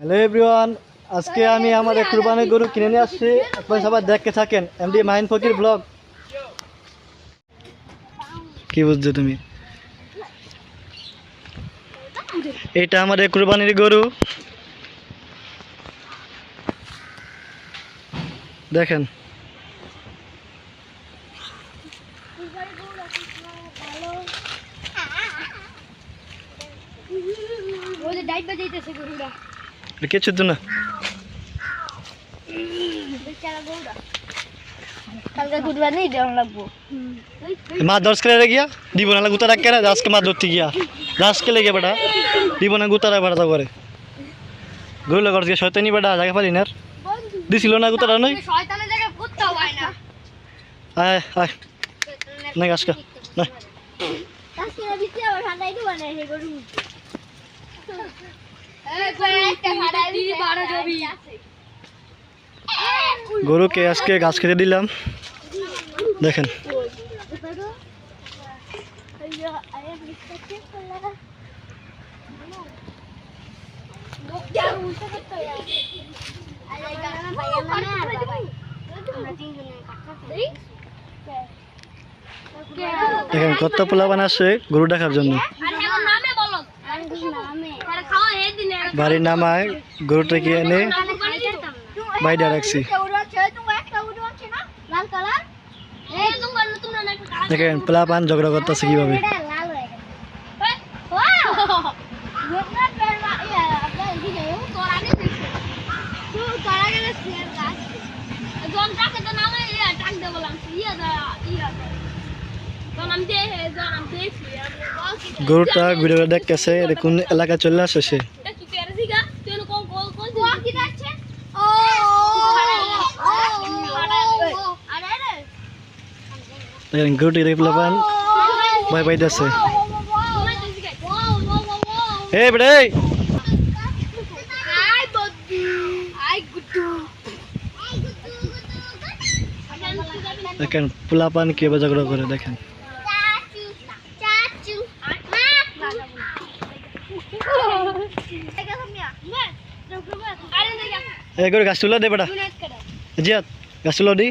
Hello everyone আজকে আমি আমাদের কুরবানির গরু কিনে নিয়ে আসছি। আপনারা সবাই দেখতে থাকেন এমডি মাহিন ফকির ব্লগ। কি বুঝছ তুমি? এটা আমাদের কুরবানির গরু। দেখেন। কিছু তো না? মাছ দশ করে গিয়া? দিব না গুতা রাখ করে দাসকে মাছ ধরতে গিয়া। দাসকে লেগে বেটা? দিব না গুতারা বেড়া করে লগর দিয়ে শয়তানি বেটা জায়গা পালি না। দিছিল না গুতারা নই? আয় আয় না গাছকা না। গরুকে আজকে গাছ খেতে দিলাম। দেখেন। দেখেন কত পোলাপান আসছে গরু দেখার জন্য। বাড়ির নামায় গরুটাকে এনে বাইরে রাখছি। দেখেন পোলাপান ঝগড়া করতেছে কীভাবে? গরুটা ঘুরে ঘুরে দেখতেছে কোন এলাকায় চলে আসে সে। দেখেন গরুটি দেখে পোলাপান ভয় পাইতেছে এ বেড়ে দেখেন পোলাপান কীভাবে ঝগড়া করে দেখেন এ গরু গাছ তুলে দে বেটা জিয়াত গাছ তুলো দি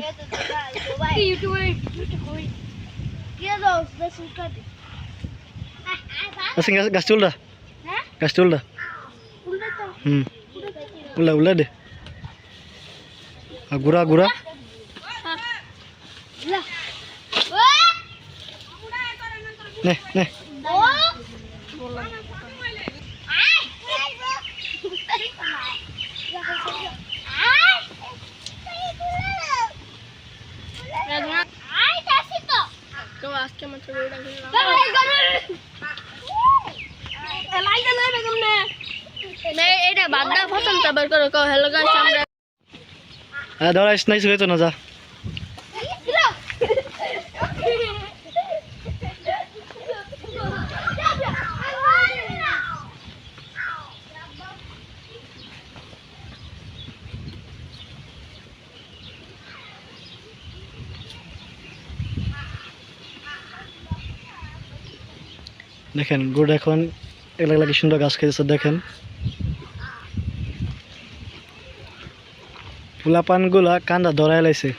Masih gastul ka din. Gas, gastul da. Ha? Gastul da. Ula to. Hmm. Ula, ula deh. Agura, agura. Nih, nih. Oh. হুম উল্লা উল্লা দে আর গুড়া গুড়া নে নে এটা বাদ দাও প্রথম তারপর করো কও হ্যালো গাইস আমরা হ্যাঁ ধরাইস হয়ে তো না যা। দেখেন গুড় এখন এলাকা কি সুন্দর গাছ খেয়েছে দেখেন। ফুলাপানগুলা কান্দা ধরাই লাইছে।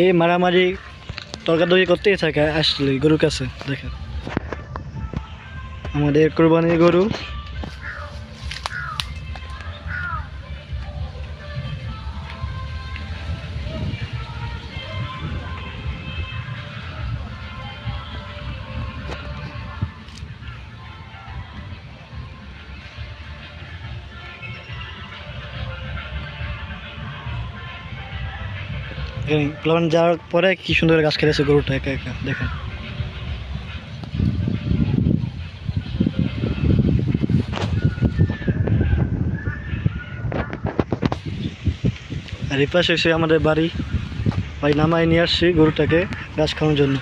এই মারামারি তর্কাতর্কি করতেই থাকে আসলে গরুর কাছে, দেখেন। আমাদের কোরবানির গরু প্লান যাওয়ার পরে কি সুন্দর গাছ খেলেছে গরুটা একা একা, দেখেন। আর এই পাশে আমাদের বাড়ি। ভাই, নামায় নিয়ে আসছি গরুটাকে গাছ খাওয়ানোর জন্য।